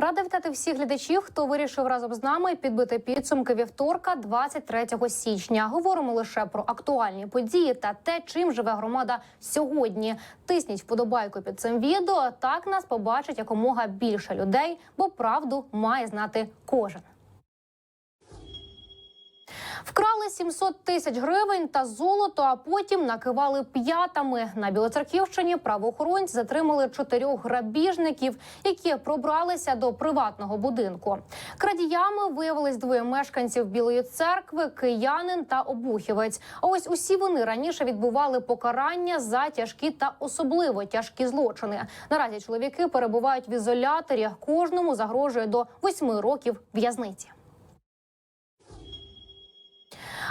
Рада вітати всіх глядачів, хто вирішив разом з нами підбити підсумки вівторка, 23 січня. Говоримо лише про актуальні події та те, чим живе громада сьогодні. Тисніть вподобайку під цим відео. Так нас побачить якомога більше людей, бо правду має знати кожен. Вкрали 700 тисяч гривень та золото, а потім накивали п'ятами. На Білоцерківщині правоохоронці затримали чотирьох грабіжників, які пробралися до приватного будинку. Крадіями виявились двоє мешканців Білої церкви, киянин та обухівець. А ось усі вони раніше відбували покарання за тяжкі та особливо тяжкі злочини. Наразі чоловіки перебувають в ізоляторі. Кожному загрожує до восьми років в'язниці.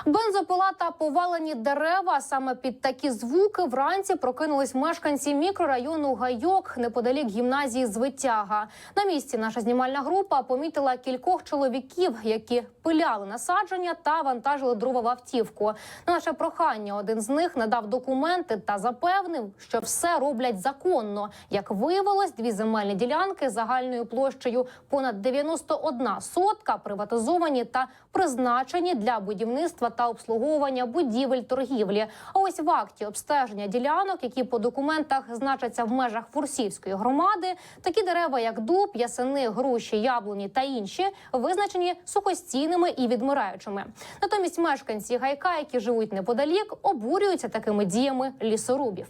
Бензопила та повалені дерева. Саме під такі звуки вранці прокинулись мешканці мікрорайону Гайок неподалік гімназії Звитяга. На місці наша знімальна група помітила кількох чоловіків, які пиляли насадження та вантажили дрова в автівку. На наше прохання один з них надав документи та запевнив, що все роблять законно. Як виявилось, дві земельні ділянки загальною площею понад 91 сотка приватизовані та призначені для будівництва та обслуговування будівель торгівлі. А ось в акті обстеження ділянок, які по документах значаться в межах Фурсівської громади, такі дерева, як дуб, ясени, груші, яблуні та інші, визначені сухостійними і відмираючими. Натомість мешканці гайка, які живуть неподалік, обурюються такими діями лісорубів.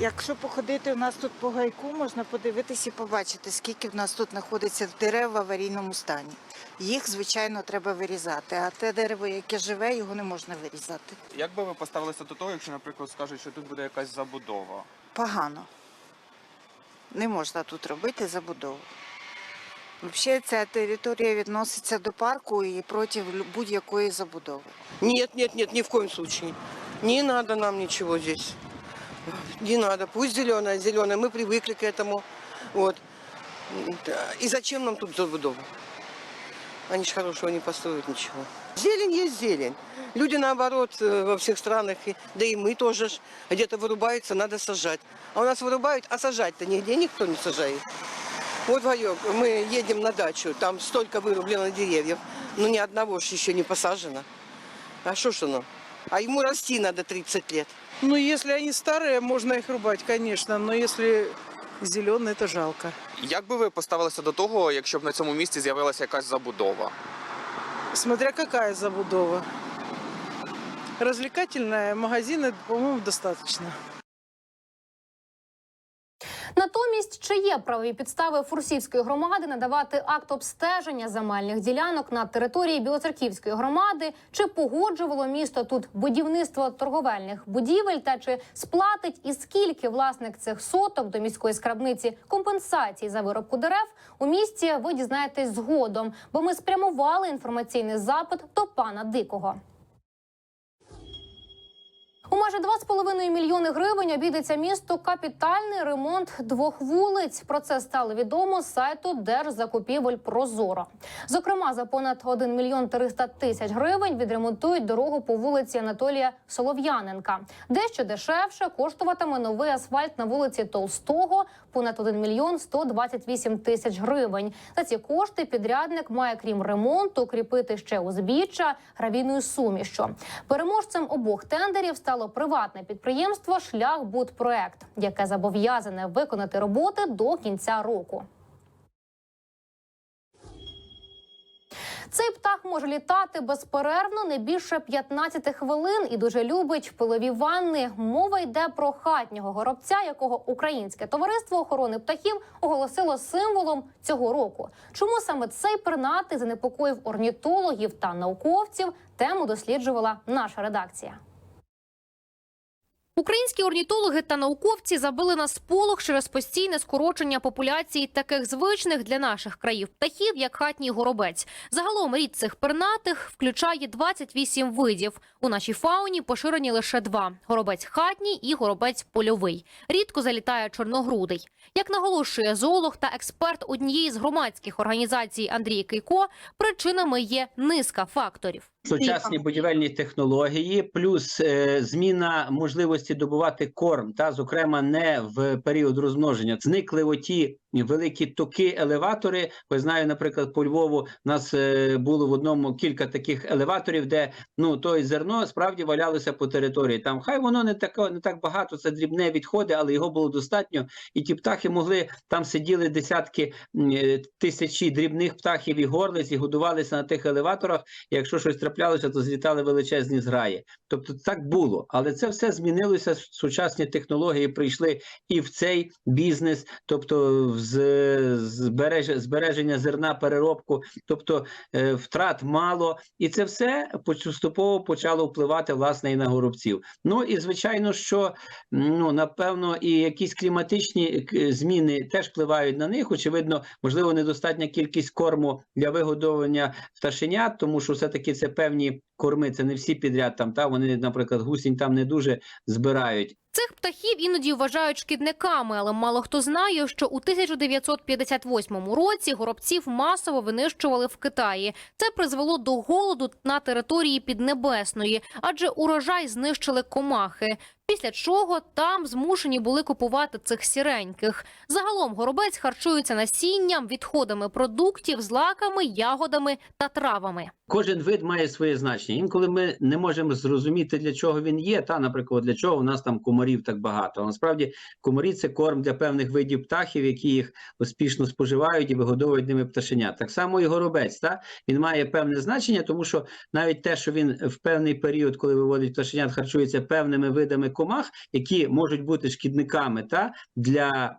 Якщо походити у нас тут по гайку, можна подивитися і побачити, скільки в нас тут знаходиться дерев в аварійному стані Їх, звичайно, треба вирізати, а те дерево, яке живе, його не можна вирізати. Як би ви поставилися до того, якщо, наприклад, скажуть, що тут буде якась забудова? Погано. Не можна тут робити забудову. Взагалі, ця територія відноситься до парку і проти лю- будь-якої забудови. Нет, нет, нет, ни в коем случае. Не надо нам ничего здесь. Не надо. Пусть зеленая, зеленая. Мы привыкли к этому. Вот. Да. И зачем нам тут забудова? Они же хорошего не построят ничего. Зелень есть зелень. Люди, наоборот, э, во всех странах, да и мы тоже где-то вырубаются, надо сажать. А у нас вырубают, а сажать-то нигде никто не сажает. Вот, Ваек, мы едем на дачу, там столько вырублено деревьев, но ни одного ж еще не посажено. А что ж оно? А ему расти надо 30 лет. Ну, если они старые, можно их рубать, конечно, но если зеленые, то жалко. Як би ви поставилися до того, якщо б на цьому місці з'явилася якась забудова? Смотря какая забудова. Развлекательная, магазини по-моему, достаточно. Натомість, чи є правові підстави Фурсівської громади надавати акт обстеження земельних ділянок на території Білоцерківської громади, чи погоджувало місто тут будівництво торговельних будівель, та чи сплатить і скільки власник цих соток до міської скрабниці компенсацій за виробку дерев у місті? Ви дізнаєтесь згодом, бо ми спрямували інформаційний запит до пана Дикого. У майже 2,5 мільйони гривень обійдеться місто капітальний ремонт двох вулиць. Про це стало відомо з сайту Держзакупівель Прозоро. Зокрема, за понад 1 мільйон 300 тисяч гривень відремонтують дорогу по вулиці Анатолія Солов'яненка. Дещо дешевше коштуватиме новий асфальт на вулиці Толстого понад 1 мільйон 128 тисяч гривень. За ці кошти підрядник має, крім ремонту, укріпити ще узбіччя гравійною сумішчю. Переможцем обох тендерів стало приватне підприємство Шляхбудпроект, яке зобов'язане виконати роботи до кінця року. Цей птах може літати безперервно не більше 15 хвилин і дуже любить пилові ванни. Мова йде про хатнього горобця, якого українське товариство охорони птахів оголосило символом цього року. Чому саме цей пернатий занепокоїв орнітологів та науковців? Тему досліджувала наша редакція. Українські орнітологи та науковці забили на сполох через постійне скорочення популяції таких звичних для наших країв птахів, як хатній горобець. Загалом рід цих пернатих включає 28 видів. У нашій фауні поширені лише два: горобець хатній і горобець польовий. Рідко залітає чорногрудий. Як наголошує зоолог та експерт однієї з громадських організацій Андрій Кийко, причинами є низка факторів. Сучасні будівельні технології, плюс е, зміна можливості добувати корм, та зокрема не в період розмноження. Зникли оті великі токи, елеватори. Ви знаю, наприклад, по Львову у нас е, було в одному кілька таких елеваторів, де ну то зерно справді валялося по території. Там хай воно не таке, не так багато, це дрібне відходи, але його було достатньо. І ті птахи могли там сиділи десятки е, тисячі дрібних птахів і горлиць, і годувалися на тих елеваторах. І якщо щось траплялося, то злітали величезні зграї. Тобто так було, але це все змінилося. Сучасні технології прийшли і в цей бізнес, тобто в збереження зерна, переробку, тобто е, втрат мало, і це все поступово почало впливати власне і на горобців. Ну і звичайно, що ну напевно і якісь кліматичні зміни теж впливають на них. Очевидно, можливо, недостатня кількість корму для вигодовування пташенят, тому що все-таки це певні певні корми, це не всі підряд там. Та вони, наприклад, гусінь там не дуже збирають. Цих птахів іноді вважають шкідниками, але мало хто знає, що у 1958 році горобців масово винищували в Китаї. Це призвело до голоду на території Піднебесної, адже урожай знищили комахи. Після чого там змушені були купувати цих сіреньких. Загалом горобець харчується насінням, відходами продуктів, злаками, ягодами та травами. Кожен вид має своє значення. Інколи ми не можемо зрозуміти, для чого він є. Та, наприклад, для чого у нас там комарів так багато. Насправді комарі це корм для певних видів птахів, які їх успішно споживають і вигодовують ними пташенят. Так само і горобець. Та? Він має певне значення, тому що навіть те, що він в певний період, коли виводить пташенят, харчується певними видами комах, які можуть бути шкідниками та для,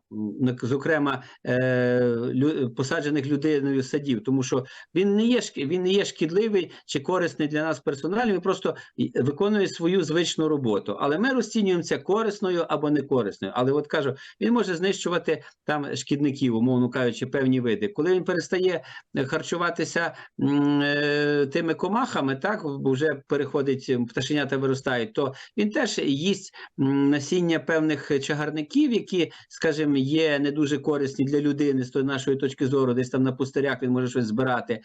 зокрема, е, посаджених людиною садів, тому що він не є він не є шкідливий чи корисний для нас персонально, він просто виконує свою звичну роботу. Але ми розцінюємо це корисною або не корисною. Але от кажу, він може знищувати там шкідників, умовно кажучи, певні види. Коли він перестає харчуватися е, тими комахами, так вже переходить пташенята виростають, то він теж їсть насіння певних чагарників, які, скажімо, є не дуже корисні для людини з нашої точки зору, десь там на пустирях він може щось збирати.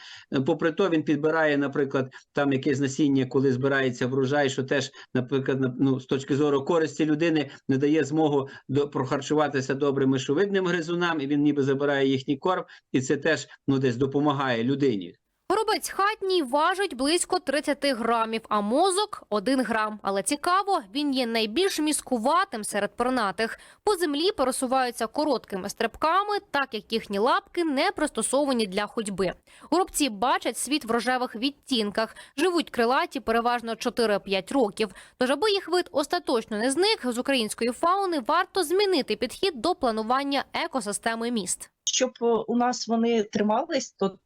Попри то, він підбирає, наприклад, там якесь насіння, коли збирається врожай, що теж, наприклад, на- ну, з точки зору користі людини не дає змогу до прохарчуватися добре мишовидним гризунам, і він ніби забирає їхній корм, і це теж ну десь допомагає людині. Горобець хатній важить близько 30 грамів, а мозок – 1 грам. Але цікаво, він є найбільш міскуватим серед пернатих. По землі пересуваються короткими стрибками, так як їхні лапки не пристосовані для ходьби. Горобці бачать світ в рожевих відтінках, живуть крилаті переважно 4-5 років. Тож, аби їх вид остаточно не зник, з української фауни варто змінити підхід до планування екосистеми міст. щоб е, у нас вони тримались, то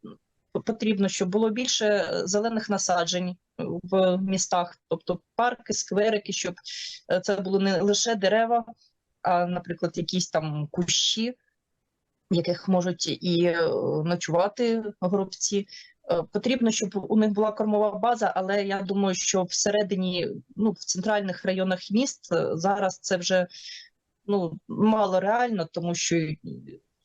потрібно, щоб було більше е, зелених насаджень в містах, тобто парки, скверики, щоб е, це було не лише дерева, а, наприклад, якісь там кущі, яких можуть і е, ночувати горобці. Е, Потрібно, щоб у них була кормова база, але я думаю, що всередині, ну, в центральних районах міст е, зараз це вже ну, мало реально, тому що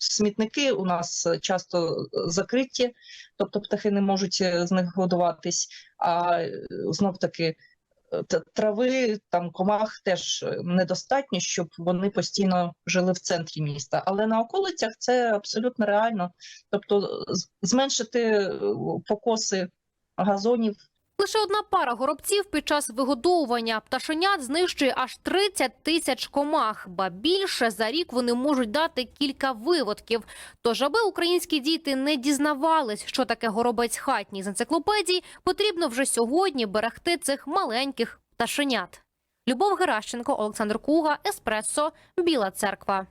смітники у нас часто закриті, тобто птахи не можуть е, з них годуватись, а знов таки трави, там комах теж е, недостатньо, щоб вони постійно жили в центрі міста. Але на околицях це абсолютно реально. Тобто зменшити е, покоси газонів Лише одна пара горобців під час вигодовування пташенят знищує аж 30 тисяч комах, ба більше за рік вони можуть дати кілька виводків. Тож, аби українські діти не дізнавались, що таке горобець хатній з енциклопедій, потрібно вже сьогодні берегти цих маленьких пташенят. Любов Геращенко, Олександр Куга, Еспресо, Біла Церква.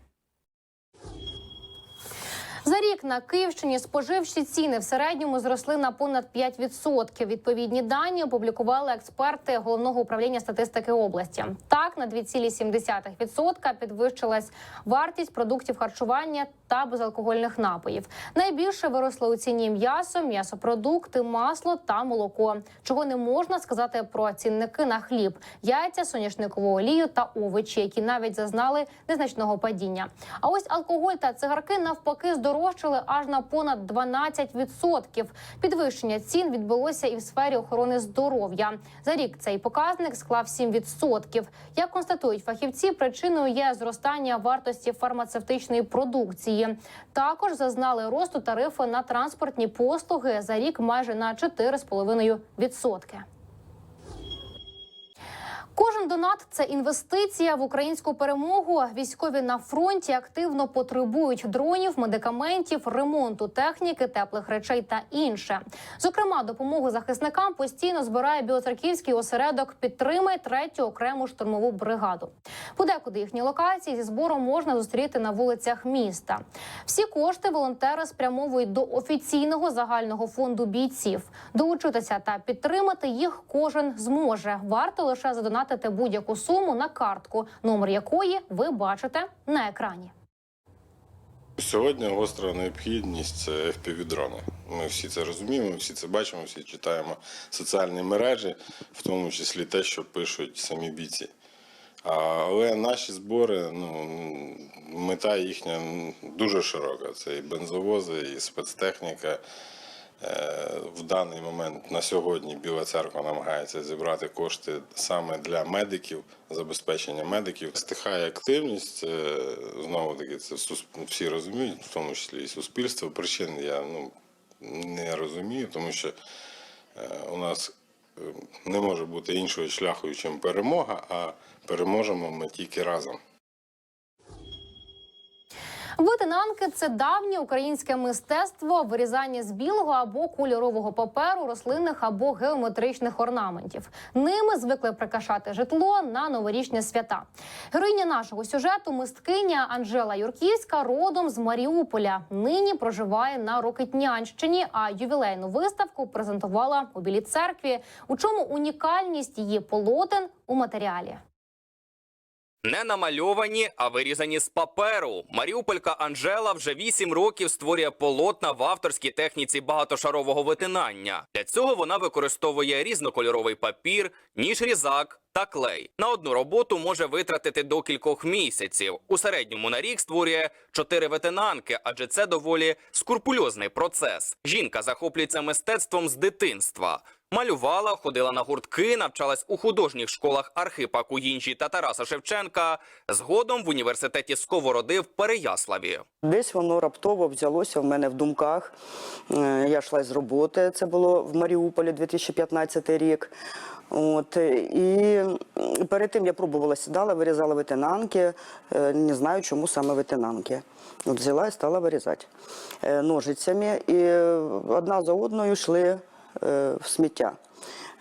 За рік на Київщині споживчі ціни в середньому зросли на понад 5%. Відповідні дані опублікували експерти головного управління статистики області. Так, на 2,7% підвищилась вартість продуктів харчування та безалкогольних напоїв. Найбільше виросло у ціні м'ясо, м'ясопродукти, масло та молоко. Чого не можна сказати про цінники на хліб, яйця, соняшникову олію та овочі, які навіть зазнали незначного падіння. А ось алкоголь та цигарки навпаки здорожчали аж на понад 12%. Підвищення цін відбулося і в сфері охорони здоров'я. За рік цей показник склав 7%. Як констатують фахівці, причиною є зростання вартості фармацевтичної продукції. Також зазнали росту тарифи на транспортні послуги за рік майже на 4,5%. Кожен донат це інвестиція в українську перемогу. Військові на фронті активно потребують дронів, медикаментів, ремонту техніки, теплих речей та інше. Зокрема, допомогу захисникам постійно збирає Білоцерківський осередок «Підтримай третю окрему штурмову бригаду. Подекуди їхні локації зі збором можна зустріти на вулицях міста. Всі кошти волонтери спрямовують до офіційного загального фонду бійців. Долучитися та підтримати їх кожен зможе. Варто лише задонатити будь-яку суму на картку, номер якої ви бачите на екрані. Сьогодні гостра необхідність це FPV-дрони. Ми всі це розуміємо, всі це бачимо, всі читаємо соціальні мережі, в тому числі те, що пишуть самі бійці. Але наші збори, ну, мета їхня дуже широка. Це і бензовози, і спецтехніка. Е, В даний момент на сьогодні Біла церква намагається зібрати кошти саме для медиків, забезпечення медиків. Стихає активність. е, Знову таки, це всі розуміють, в тому числі і суспільство. Причин я ну, не розумію, тому що е, у нас не може бути іншого шляху, ніж перемога, а переможемо ми тільки разом. Витинанки це давнє українське мистецтво, вирізання з білого або кольорового паперу, рослинних або геометричних орнаментів. Ними звикли прикрашати житло на новорічні свята. Героїня нашого сюжету мисткиня Анжела Юрківська родом з Маріуполя. Нині проживає на Рокитнянщині, а ювілейну виставку презентувала у Білій церкві. У чому унікальність її полотен у матеріалі? Не намальовані, а вирізані з паперу. Маріуполька Анжела вже 8 років створює полотна в авторській техніці багатошарового витинання. Для цього вона використовує різнокольоровий папір, ніж різак та клей. На одну роботу може витратити до кількох місяців. У середньому на рік створює 4 витинанки, адже це доволі скрупульозний процес. Жінка захоплюється мистецтвом з дитинства. Малювала, ходила на гуртки, навчалась у художніх школах Архипа Кугінжі та Тараса Шевченка. Згодом в університеті Сковороди в Переяславі. Десь воно раптово взялося в мене в думках. Е, Я йшла з роботи, це було в Маріуполі 2015 рік. От, і перед тим я пробувала сідала, вирізала витинанки, е, не знаю, чому саме витинанки. От взяла і стала вирізати е, ножицями, і одна за одною йшли е, в сміття.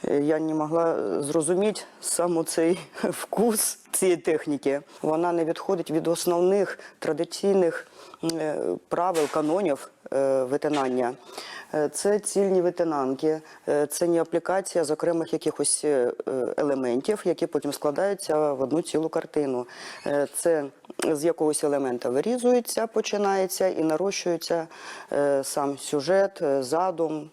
Е, Я не могла зрозуміти саме цей вкус цієї техніки. Вона не відходить від основних традиційних е, правил, канонів е, витинання. Е, Це цільні витинанки, е, це не аплікація з окремих якихось е, елементів, які потім складаються в одну цілу картину. Е, Це з якогось елемента вирізується, починається і нарощується е, сам сюжет, е, задум,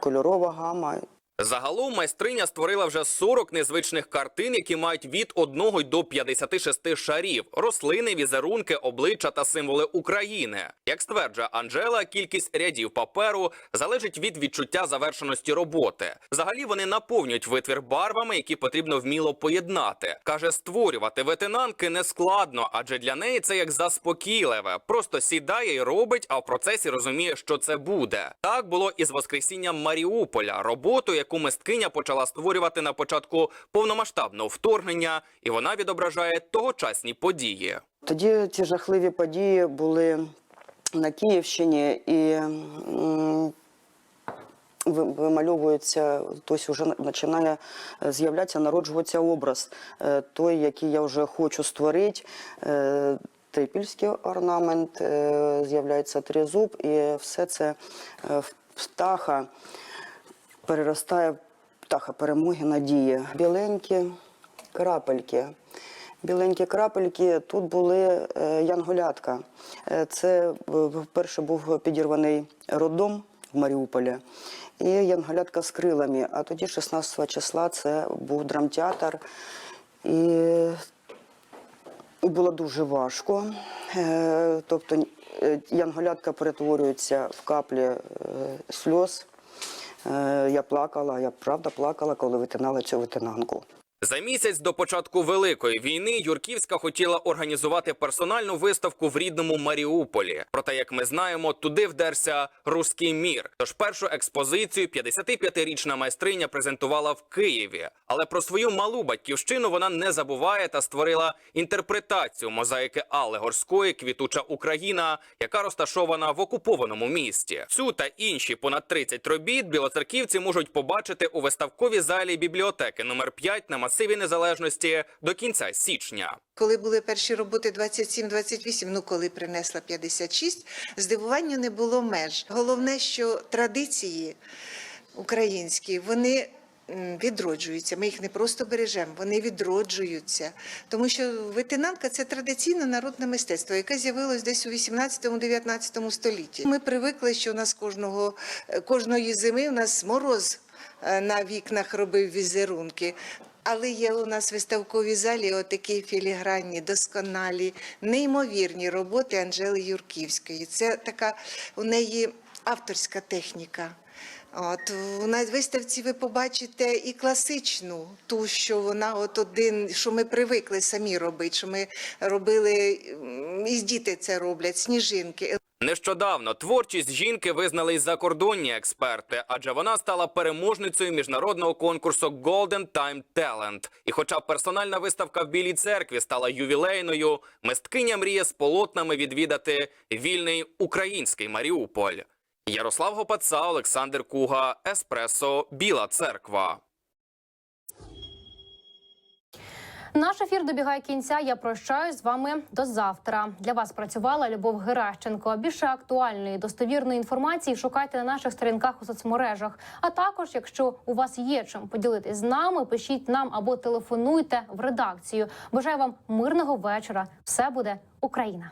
кольорова гама Загалом майстриня створила вже 40 незвичних картин, які мають від 1 до 56 шарів, рослини, візерунки, обличчя та символи України. Як стверджує Анжела, кількість рядів паперу залежить від відчуття завершеності роботи. Взагалі вони наповнюють витвір барвами, які потрібно вміло поєднати. Каже, створювати ветенанки не складно, адже для неї це як заспокійливе. Просто сідає і робить, а в процесі розуміє, що це буде. Так було і з Воскресінням Маріуполя, роботу, яку мисткиня почала створювати на початку повномасштабного вторгнення, і вона відображає тогочасні події. Тоді ці жахливі події були на Київщині і вимальовується, тобто вже починає з'являтися, народжуватися образ, е, той, який я вже хочу створити. Е, Трипільський орнамент, е, з'являється тризуб, і все це в птаха переростає птаха перемоги, надії. Біленькі крапельки. Біленькі крапельки тут були е, янголятка. Е, Це е, вперше був підірваний роддом в Маріуполі. І янголятка з крилами. А тоді, 16 числа, це був драмтеатр. І було дуже важко. Тобто янголятка перетворюється в каплі сльоз. Е, Я плакала, я правда плакала, коли витинала цю витинанку. За місяць до початку великої війни Юрківська хотіла організувати персональну виставку в рідному Маріуполі. Проте, як ми знаємо, туди вдерся руський мір. Тож першу експозицію 55-річна майстриня презентувала в Києві. Але про свою малу батьківщину вона не забуває та створила інтерпретацію мозаїки Алли Горської Квітуча Україна, яка розташована в окупованому місті. Цю та інші понад 30 робіт білоцерківці можуть побачити у виставковій залі бібліотеки номер 5 на масиві незалежності до кінця січня. Коли були перші роботи 27-28, ну коли принесла 56, здивування не було меж. Головне, що традиції українські, вони відроджуються. Ми їх не просто бережемо, вони відроджуються. Тому що витинанка це традиційне народне мистецтво, яке з'явилось десь у 18-19 столітті. Ми привикли, що у нас кожного, кожної зими у нас мороз е, на вікнах робив візерунки. Але є у нас в виставковій залі отакі філігранні, досконалі, неймовірні роботи Анжели Юрківської. Це така у неї авторська техніка. От на виставці ви побачите і класичну, ту, що вона от один, що ми привикли самі робити, що ми робили, і діти це роблять, сніжинки. Нещодавно творчість жінки визнали й закордонні експерти, адже вона стала переможницею міжнародного конкурсу Golden Time Talent. І хоча персональна виставка в Білій церкві стала ювілейною, мисткиня мріє з полотнами відвідати вільний український Маріуполь. Ярослав Гопаца, Олександр Куга, Еспресо, Біла Церква. Наш ефір добігає кінця. Я прощаюсь з вами до завтра. Для вас працювала Любов Геращенко. Більше актуальної достовірної інформації шукайте на наших сторінках у соцмережах. А також, якщо у вас є чим поділитись з нами, пишіть нам або телефонуйте в редакцію. Бажаю вам мирного вечора. Все буде Україна.